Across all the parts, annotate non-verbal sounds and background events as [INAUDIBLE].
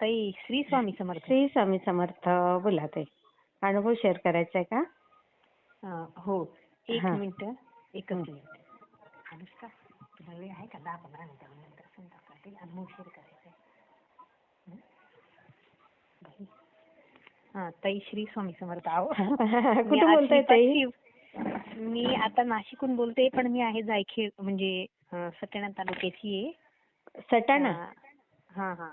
ताई श्री स्वामी समर्थ. श्री स्वामी समर्थ. बोला ताई. अनुभव शेअर करायचा आहे का? हो. एक. मिनिट. एकच मिनिट. अनुष्का तुला वेळ आहे का? दहा पंधरा मिनिटानंतर संध्याकाळी अनुभव शेअर करायचा हं? ताई श्री स्वामी समर्थ. आहो. [LAUGHS] आज बोलताय ताई? मी आता नाशिकहून बोलते पण मी आहे जायखेड म्हणजे सटाणा तालुक्याची आहे. सटाणा? हा हा.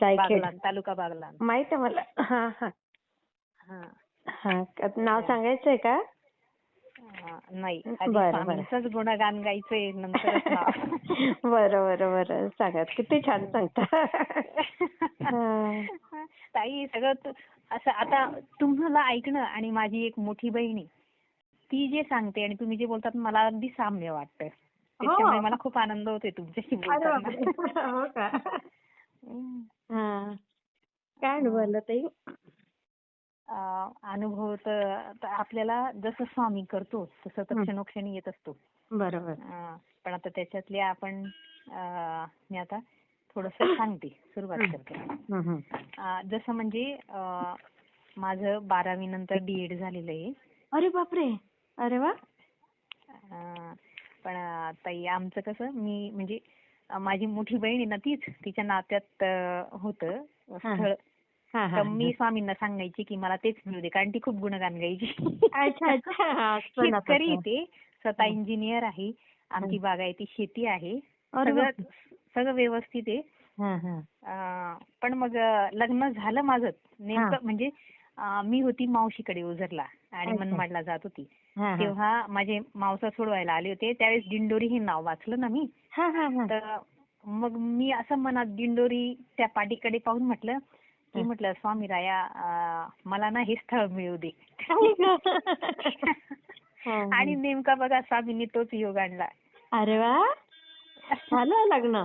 जायखेड. तालुका बागलाण माहीत आहे मला. हा हा. हा. हा नाव सांगायचंय का? नाही. स्वामींचंच गुणगान गायचंय नंतरच नाव. [LAUGHS] बरं बरं बरं. सांगा किती छान सांगता. हा. ताई सगळं तू- असं आता तुम्हाला ऐकणं आणि माझी एक मोठी बहीण आहे ती जे सांगते आणि तुम्ही जे बोलतात मला अगदी साम्य वाटतं त्याच्यामुळे मला खूप आनंद होतोय तुमच्याशी बोलताना. हो. काय अनुभवलं ताई? अं, अनुभव तर आपल्याला जसं स्वामी करतो तसं तर हं. क्षणोक्षणी येत असतो. बरोबर. अं, पण आता त्याच्यातले आपण अं, मी आता थोडस सांगते सुरुवात हं. करते. अं, जसं म्हणजे अं, माझं बारावी नंतर डीएड झालेलं आहे. अरे बापरे! अरे वा! अं, पण ताई आमचं कसं मी म्हणजे माझी मोठी बहीण आहे ना तीच तिच्या नात्यात होतं. स्थळ. तर मी स्वामींना सांगायची की मला तेच मिळू दे कारण ती खूप गुणगान गायची. शेतकरी ते स्वतः इंजिनियर आहे. आमची बागायती शेती आहे. सगळं व्यवस्थित आहे. हा हा. पण मग लग्न झालं माझं. नेमकं म्हणजे मी होती मावशीकडे ओझरला आणि. मनमाडला जात होती. तेव्हा माझे मावसा सोडवायला आले होते. त्यावेळेस दिंडोरी हे नाव वाचलं ना मी. हा हा हा. तर मग मी असं मनात दिंडोरी त्या पाठीकडे पाहून म्हटलं की हा. म्हटलं स्वामी राया मला ना हे स्थळ मिळू दे. हा, [LAUGHS] हा. आणि नेमका बघा स्वामींनी तोच योग आणला. अरे वा! झालं लग्न?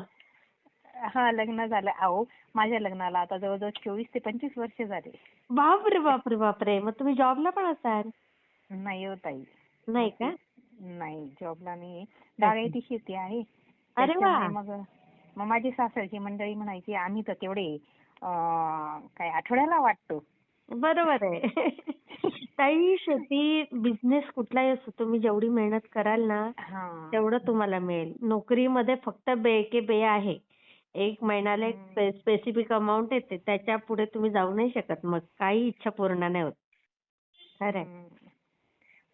हा लग्न झालं. अहो माझ्या लग्नाला आता जवळजवळ चोवीस ते पंचवीस वर्ष झाले. बापरे बापरे बापरे. मग तुम्ही जॉबला पण असाल? नाही हो ताई. नाही का? नाही जॉबला नाही बागायती शेती आहे. अरे मग मग माझी सासरची मंडळी म्हणायची आम्ही तर तेवढे काय आठवड्याला वाटतो. बरोबर आहे. ताई शेती बिझनेस कुठलाही असो तुम्ही जेवढी मेहनत कराल ना तेवढं तुम्हाला मिळेल. नोकरीमध्ये फक्त बे के बे आहे. एक महिन्याला एक. स्पेसिफिक अमाऊंट येते. त्याच्या पुढे तुम्ही जाऊ नाही शकत. मग काही इच्छा पूर्ण नाही होत. खरंय.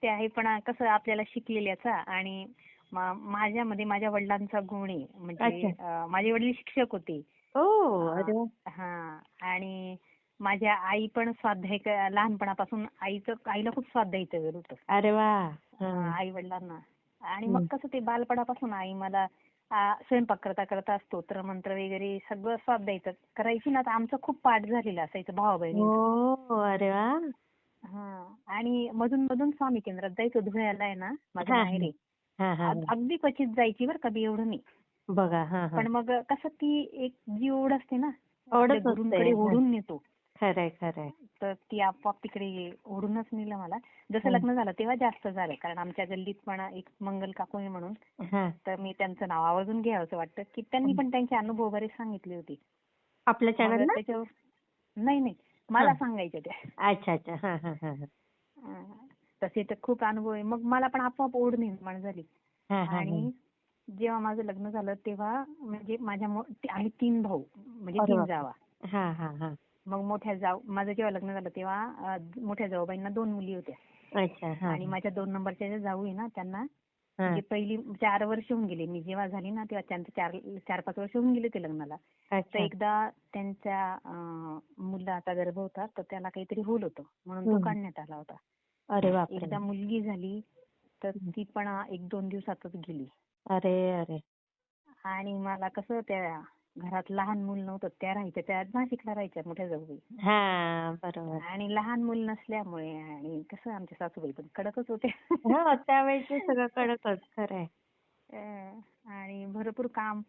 ते आहे पण कसं आपल्याला शिकलेल्याचा आणि माझ्यामध्ये माझ्या वडिलांचा गुण आहे. म्हणजे माझे वडील शिक्षक होते. हा आणि माझ्या आई पण स्वाध्याय लहानपणापासून आईचं आईला खूप स्वाध्यायचं वेळ होतं. आई वडिलांना. आणि. मग कसं ते बालपणापासून आई मला स्वयंपाक करता करता स्तोत्र मंत्र वगैरे सगळं स्वाध्यायचं करायची ना तर आमचं खूप पाठ झालेलं असायचं भावा बहिणींचं हो. आणि मधून मधून स्वामी केंद्रात जायचं धुळ्याला आहे ना माझं हा, माहेर. हा हा अगदी क्वचित जायची बरं कधी एवढं नाही बघा पण मग कसं ती एक जी ओढ असते ना. ओढून नेतो. खरंय खरंय. तर ती आपोआप तिकडे ओढूनच नेलं मला. जसं. लग्न झालं तेव्हा जास्त झालं कारण आमच्या गल्लीत पण एक मंगल काकू आहे म्हणून. हा. तर मी त्यांचं नाव आवर्जून घ्यावं वाटतं की त्यांनी पण त्यांचे अनुभव बरेच सांगितले होते. आपल्या त्याच्यावर नाही नाही. मला. सांगायच्या त्या अच्छा अच्छा हा हा हा हा. तसे तर खूप अनुभव आहे मग मला पण आपोआप ओढ निर्माण झाली हा, हा, हा. आणि जेव्हा माझं लग्न झालं तेव्हा म्हणजे माझ्या मो- आम्ही तीन भाऊ म्हणजे अरे तीन. जावा हा हा हा मग मोठ्या जाऊ माझं जेव्हा लग्न झालं तेव्हा अं, मोठ्या जाऊबाईंना दोन मुली होत्या अच्छा हा आणि माझ्या दोन नंबरच्या ज्या जाऊ आहे ना त्यांना. म्हणजे पहिली चार वर्ष होऊन गेले. मी जेव्हा झाली ना तेव्हा त्यांचं चार चार पाच वर्ष होऊन गेले ते लग्नाला. तर एकदा त्यांच्या मुलाचा गर्भ होता तर त्याला काहीतरी होल होतं. म्हणून तो. काढण्यात आला होता. एकदा मुलगी झाली तर ती पण एक दोन दिवसातच गेली. अरे अरे. आणि मला कसं त्या घरात लहान मूल नव्हतं त्या राहायच्या त्या नाशिकला राहायच्या मोठ्या जाऊबाई हा बरोबर. आणि लहान मूल नसल्यामुळे आणि कसं आमच्या सासूबाई पण कडकच होत्या. हा त्यावेळेचे सगळं कडकच आणि भरपूर काम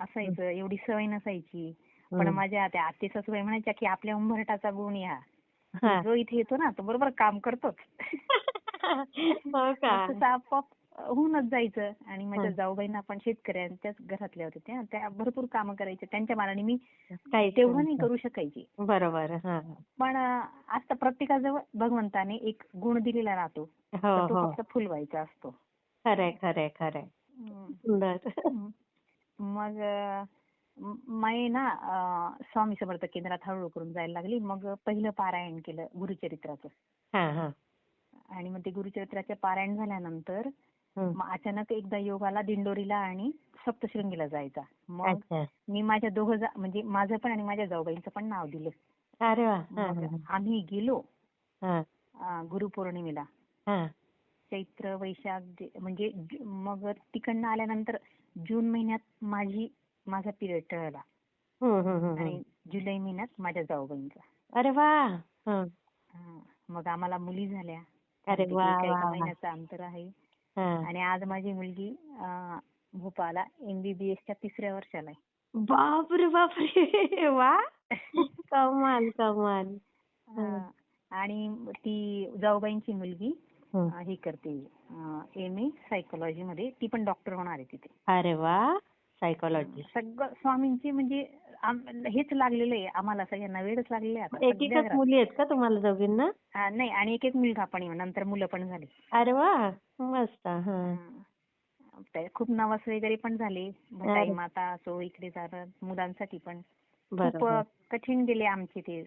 असायचं एवढी सवय नसायची. पण. माझ्या त्या आत्ते सासूबाई म्हणायच्या की आपल्या उंबरठाचा गुण या. हा. जो इथे येतो ना तो बरोबर काम करतोच. [LAUGHS] हो आपोआप होऊनच जायचं. आणि माझ्या. जाऊबाईंना पण शेतकऱ्यांच्याच घरातल्या होत्या त्या. त्या भरपूर कामं करायच्या. त्यांच्या मानाने मी काही तेवढं नाही करू शकायची. बरोबर. पण आता प्रत्येकाजवळ भगवंताने एक गुण दिलेला राहतो. हो तो हो. फक्त फुलवायचा असतो. खरंय खरंय खरंय. मग अं, म- मी ना स्वामी समर्थ केंद्रात हळूहळू करून जायला लागली. मग पहिलं पारायण केलं गुरुचरित्राचं. आणि मग ते गुरुचरित्राचे पारायण झाल्यानंतर. मग अचानक एकदा योगाला दिंडोरीला आणि सप्तशृंगीला जायचा. मग मी माझ्या दोघं म्हणजे माझं पण आणि माझ्या जाऊबाईंचं पण नाव दिलं. अरे वा. आम्ही गेलो. गुरुपौर्णिमेला. चैत्र वैशाख म्हणजे मग तिकडनं आल्यानंतर जून महिन्यात माझी माझा पिरियड टळला. आणि. जुलै महिन्यात माझ्या जाऊबाईंचा. अरे वा. मग आम्हाला मुली झाल्या. अरे वा एका. महिन्याचं अंतर आहे. आणि आज माझी मुलगी भोपाळला एमबीबीएसच्या तिसऱ्या वर्षाला आहे. बापरे बापरे! [LAUGHS] वा! कमाल कमाल. [LAUGHS] आणि ती जाऊबाईंची मुलगी हं. हे करते एम ए सायकोलॉजी मध्ये. ती पण डॉक्टर होणार आहे तिथे. अरे वा! सायकोलॉजी सगळं स्वामींची म्हणजे हेच लागलेलं आहे. आम्हाला सगळ्यांना वेळच लागलेलं आहे आता. एक एकच. मुली आहेत का तुम्हाला दोघींना? हा, नाही आणि एक एक मुलगा पण आहे. नंतर मुलं पण झाली. अरे वा मस्त खूप नवस वगैरे पण झाले. भटाई माता असो इकडे जाणं मुलांसाठी पण. खूप कठीण गेले आमचे ते.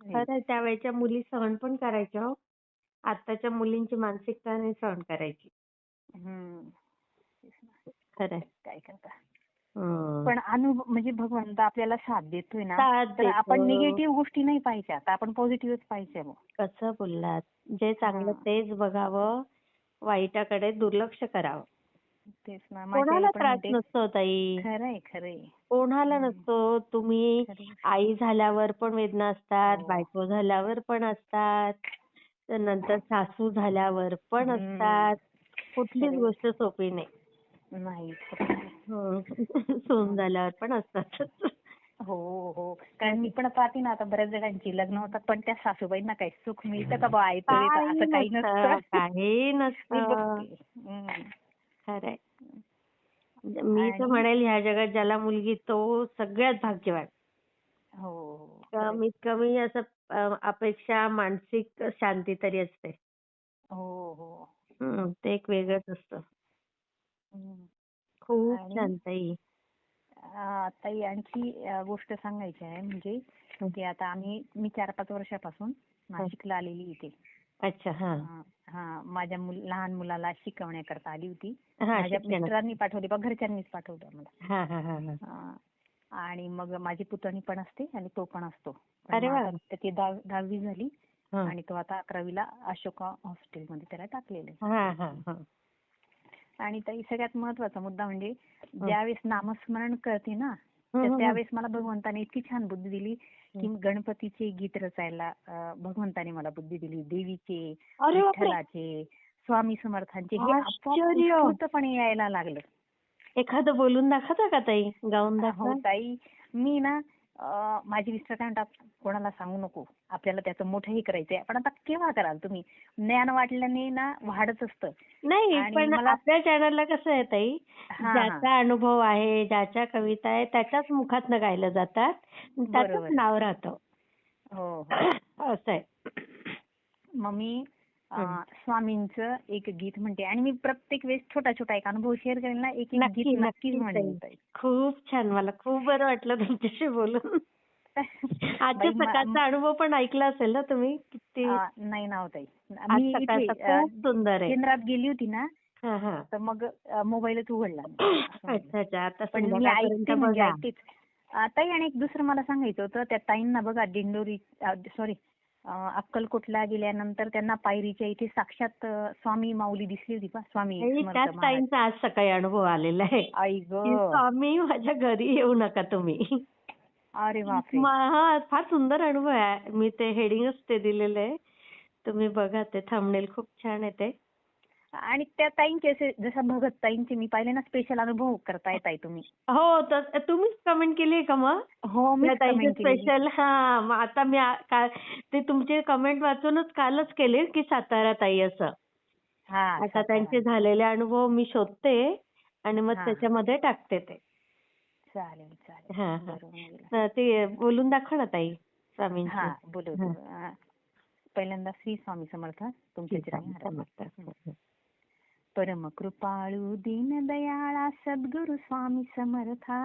खरं त्यावेळेच्या मुली सहन पण करायच्या हो. आताच्या मुलींची मानसिकता नाही सहन करायची. खरंय काय करता. पण अनुभव म्हणजे भगवंत आपल्याला साथ देतोय ना तर आपण. निगेटिव्ह गोष्टी नाही पाहिजे आता आपण पॉझिटिव्हच पाहिजे मग कसं बोललात जे चांगलं. तेच बघावं वाईटाकडे दुर्लक्ष करावं तेच ना आई कोणाला पण त्रास म्हणते नसतो ताई खरंय खरंय कोणाला. नसतो तुम्ही. आई झाल्यावर पण वेदना असतात हो. बायको झाल्यावर पण असतात तर नंतर सासू झाल्यावर पण हम्म. असतात कुठलीच. गोष्ट सोपी नाही नाही. [LAUGHS] हं. सून झाल्यावर पण असतात हो हो कारण मी पण पाहते ना आता बऱ्याच जणांची लग्न होतात पण त्या सासूबाईंना काही सुख मिळतं का बा आई असं काही नसतं काही मी नसतं बघते. खरंय मी तर आणि- म्हणेल ह्या जगात ज्याला मुलगी तो सगळ्यात भाग्यवान हो हो. कमीत कमी असं अ, अपेक्षा मानसिक शांती तरी असते हो हो हं, ते एक वेगळंच असतं. खूप छान ताई. ताई आणखी गोष्ट सांगायची आहे म्हणजे. की आता आम्ही मी चार पाच वर्षापासून नाशिकला आलेली इथे. अच्छा हा. माझ्या लहान मुलाला शिकवण्याकरता आली होती. माझ्या मिस्टरांनी पाठवली बा घरच्यांनीच पाठवलं मला. आणि मग माझी पुतणी पण असते आणि तो पण असतो. त्याची दहा- दहावी झाली आणि तो आता अकरावीला अशोका हॉस्टेलमध्ये त्याला टाकलेलं आहे. आणि ताई सगळ्यात महत्त्वाचा मुद्दा म्हणजे ज्यावेळेस नामस्मरण करते ना तर. त्यावेळेस मला भगवंताने इतकी छान बुद्धी दिली की. गणपतीचे गीत रचायला भगवंताने मला बुद्धी दिली देवीचे विठ्ठलाचे स्वामी समर्थांचे हे आपोआप आश्चर्य. उत्स्फूर्तपणे यायला लागलं एखादं बोलून दाखवता का ताई गाऊन हो दाखवा ताई मी ना माझे मिस्टर काय म्हणतात कोणाला सांगू नको. आपल्याला त्याचं मोठंही करायचंय. पण आता केव्हा कराल तुम्ही? ज्ञान वाटल्याने ना वाढच असतं. नाही पण आपल्या चॅनलला कसं आहे ताई. ज्याचा अनुभव आहे ज्याच्या कविता आहे त्याच्याच मुखातनं गायलं जातात. बरोबर. नाव राहतं. हो हो. [COUGHS] असं आहे. मग मी. स्वामींचं एक गीत म्हणते. आणि मी प्रत्येक वेळेस छोटा छोटा एक अनुभव शेअर करेल ना एक एक गीत नक्की नक्कीच म्हणेल ताई. ताई. खूप छान. मला खूप बरं वाटलं तुमच्याशी बोलून. आजच्या सकाळचा अनुभव पण ऐकला असेल ना तुम्ही? नाही नाव ताई. आज मी इथे सकाळचा अं, खूप सुंदर आहे. केंद्रात गेली होती ना हा हा. तर मग मोबाईलच उघडला नाही. म्हणजे ताई आणि एक दुसरं मला सांगायचं होतं त्या ताईंना बघा दिंडोरी सॉरी अक्कलकोटला गेल्यानंतर त्यांना पायरीच्या इथे साक्षात स्वामी माऊली दिसली होती स्वामी त्याच. ताईंचा आज सकाळी अनुभव आलेला आहे. आई स्वामी माझ्या घरी येऊ नका तुम्ही. अरे हा फार सुंदर अनुभव आहे. मी ते हेडिंगच ते दिलेलं आहे. तुम्ही बघा ते थांबनेल खूप छान आहे ते. आणि त्या ताईंचे असे जसं भगत ताईंचे मी पाहिले ना स्पेशल अनुभव करताय ताई तुम्ही. हो तर तुम्हीच कमेंट केली का मग? हो मी स्पेशल हा मग आता मी ते तुमचे कमेंट वाचूनच कालच केले की सातारा ताई असं. हा आता. त्यांचे झालेले अनुभव मी शोधते आणि मग. त्याच्यामध्ये टाकते ते. चालेल चालेल. ते बोलून दाखव ना ताई स्वामींची. बोलू. पहिल्यांदा श्री स्वामी समर्थ तुमच्या चरणी परम कृपाळू दीन दयाळा सद्गुरु स्वामी समर्था.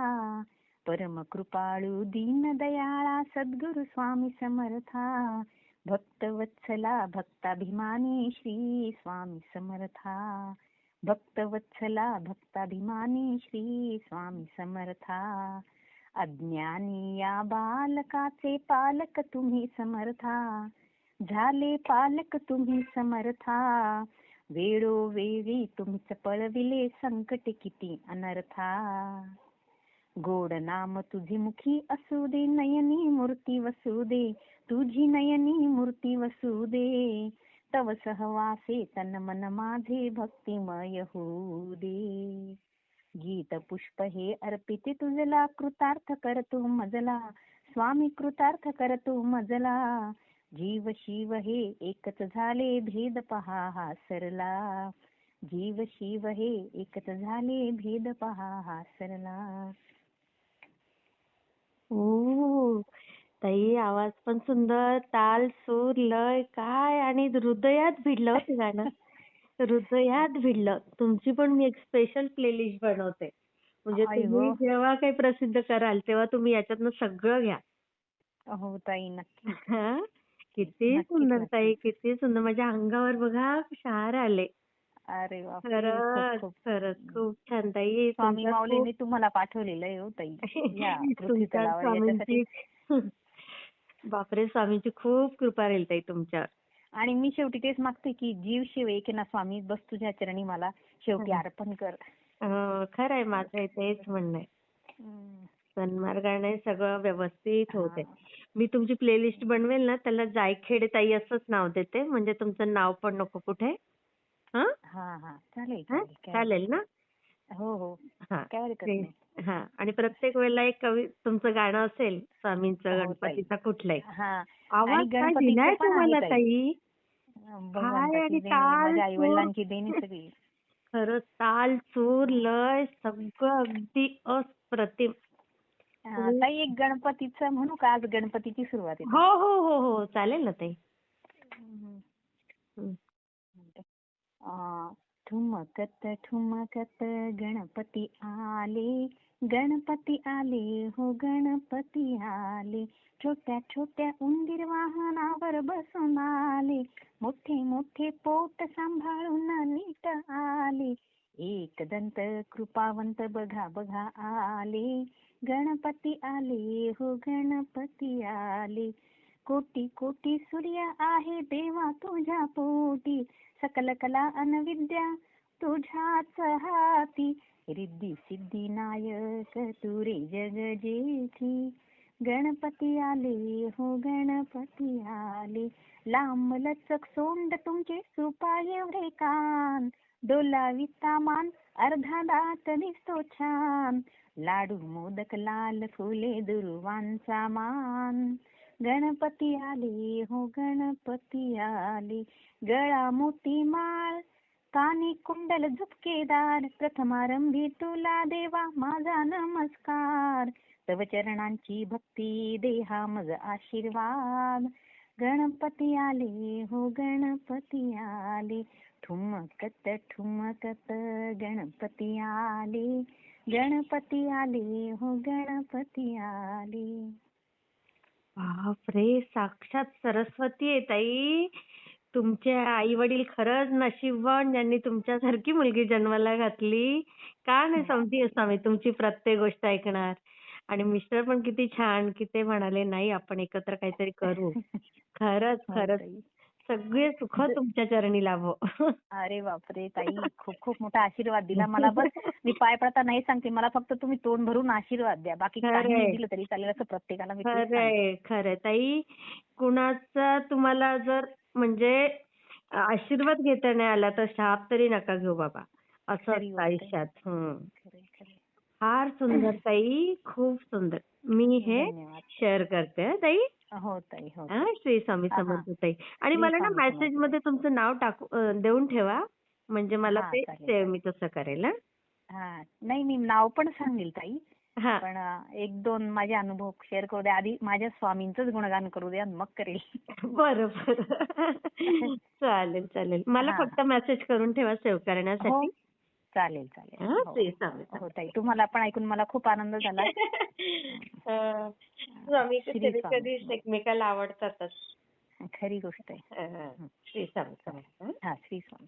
परम कृपाळू दीन दयाळा सद्गुरु स्वामी समर्था. भक्त वत्सला भक्ताभिमानी श्री स्वामी समर्था. भक्त वत्सला भक्ताभिमानी श्री स्वामी समर्था. अज्ञानी या बालकाचे पालक तुम्ही समर्था. झाले पालक तुम्ही समर्था. वेळोवेळी तुमच पळविले संकट किती अनर्था. गोड नाम तुझी मुखी असू दे नयनी मूर्ती वसू दे तुझी नयनी मूर्ती वसू दे. तव सहवासे तन मन माझे भक्तिमय होऊ दे. गीत पुष्प हे अर्पिते तुझला कृतार्थ करतो मजला. स्वामी कृतार्थ करतो मजला. जीव शिव हे एकच झाले भेद पहा हा सरला. जीव शिव हे एकच झाले भेद पहा हा सरला. ओ ताई आवाज पण सुंदर ताल सूर लय काय आणि हृदयात भिडलं हो ते गाणं. हृदयात भिडलं. तुमची पण मी एक स्पेशल प्लेलिस्ट बनवते. म्हणजे तुम्ही. जेव्हा काही प्रसिद्ध कराल तेव्हा तुम्ही याच्यातनं सगळं घ्या. हो ताई नक्की हा? किती सुंदर. ताई किती सुंदर. माझ्या अंगावर बघा शहार आले. अरे बापरे! खरंच खरंच खूप छान ताई. स्वामी माऊलींनी तुम्हाला पाठवलेलं आहे हो ताई. [LAUGHS] [LAUGHS] बापरे! स्वामींची खूप कृपा राहील ताई तुमच्यावर. आणि मी शेवटी तेच मागते की जीव शिव एक ना स्वामी बस तुझ्या चरणी मला शेवटी. अर्पण कर. खरं आहे माझं तेच म्हणणं आहे. सन्मार्गाने सगळं व्यवस्थित होते. मी तुमची प्लेलिस्ट बनवेल ना त्याला जायखेडे ताई असंच नाव देते. म्हणजे तुमचं नाव पण नको कुठे. हं? हा हा. चालेल ना? हो हो. हा. हा. आणि प्रत्येक वेळेला एक कवी तुमचं गाणं असेल स्वामींचं हो. गणपतीचा कुठलंही हा. आवाज काय दिलाय तुम्हाला ताई. भगवंताची आणि ताल, सूर. खरंच ताल चूर लय सगळं अगदी अप्रतिम हा, ताई एक गणपतीचं म्हणू का? आज गणपतीची सुरुवात आहे हो हो हो हो चालेल ना ताई. हं. आ, ठुमकत ठुमकत गणपती आले. गणपती आले हो गणपती आले. छोट्या छोट्या उंदीर वाहनावर बसून आले. मोठे मोठे पोट सांभाळून नीट आले. एक दंत कृपावंत बघा बघा आले. गणपती आले हो गणपती आले. कोटी कोटी सूर्य आहे देवा तुझ्या पोटी. सकल कला अनविद्या तुझ्याच हाती. रिद्धी सिद्धी नायक तुरे जग जेठी. गणपती आले हो गणपती आले. लांब लचक सोंड तुमचे सुपाय एवढे कान डोलाविता मान अर्धा दात दिसतो छान. लाडू मोदक लाल फुले दुर्वांचा मान. गणपती आले हो गणपती आले गळा मोती माळ. कानी कुंडल झुपकेदार प्रथमारंभी तुला देवा माझा नमस्कार. तव चरणांची भक्ती देहा मज आशीर्वाद. गणपती आले हो गणपती आले ठुमकत ठुमकत गणपती आले. गणपती आले हो गणपती आले. बापरे साक्षात सरस्वती आहे ताई. तुमचे आई वडील खरंच नशीबवान ज्यांनी तुमच्यासारखी मुलगी जन्माला घातली. का नाही समती स्वामी तुमची प्रत्येक गोष्ट ऐकणार? आणि मिस्टर पण किती छान की ते म्हणाले नाही आपण एकत्र काहीतरी करू. [LAUGHS] खरंच हो खरंच. सगळे सुख तुमच्या चरणी लाभो. [LAUGHS] अरे बापरे ताई खूप खूप मोठा आशीर्वाद दिला मला [LAUGHS] बस मी पाय पडता नाही सांगते मला फक्त तुम्ही तोंड भरून आशीर्वाद द्या. बाकी काही दिलं तरी चालेल असं प्रत्येकाला. खरंय खरंय. ताई कुणाचा तुम्हाला जर म्हणजे आशीर्वाद घेता नाही आला तर शाप तरी नका घेऊ बाबा असं. आयुष्यात. फार सुंदर ताई खूप सुंदर. मी हे शेअर करते ताई. श्री स्वामी हा, हा. समर्थ ताई. आणि श्री मला ना स्वामी मेसेजमध्ये तुमचं नाव टाकू देऊन ठेवा. म्हणजे मला ते मी तसं करेल हं? नाही मी नाव पण सांगेल ताई. पण एक दोन माझे अनुभव शेअर करू द्या. आधी माझ्या स्वामींचंच गुणगान करू द्या मग करेल. बरं बरं. [LAUGHS] चालेल चालेल. मला. फक्त मेसेज करून ठेवा सेव्ह हो. करण्यासाठी. चालेल चालेल. हा, हो. हो ताई तुम्हाला पण ऐकून मला खूप आनंद झाला. [LAUGHS] एकमेकाला आवडतातच. खरी गोष्ट आहे. श्री स्वामी. हा श्री स्वामी.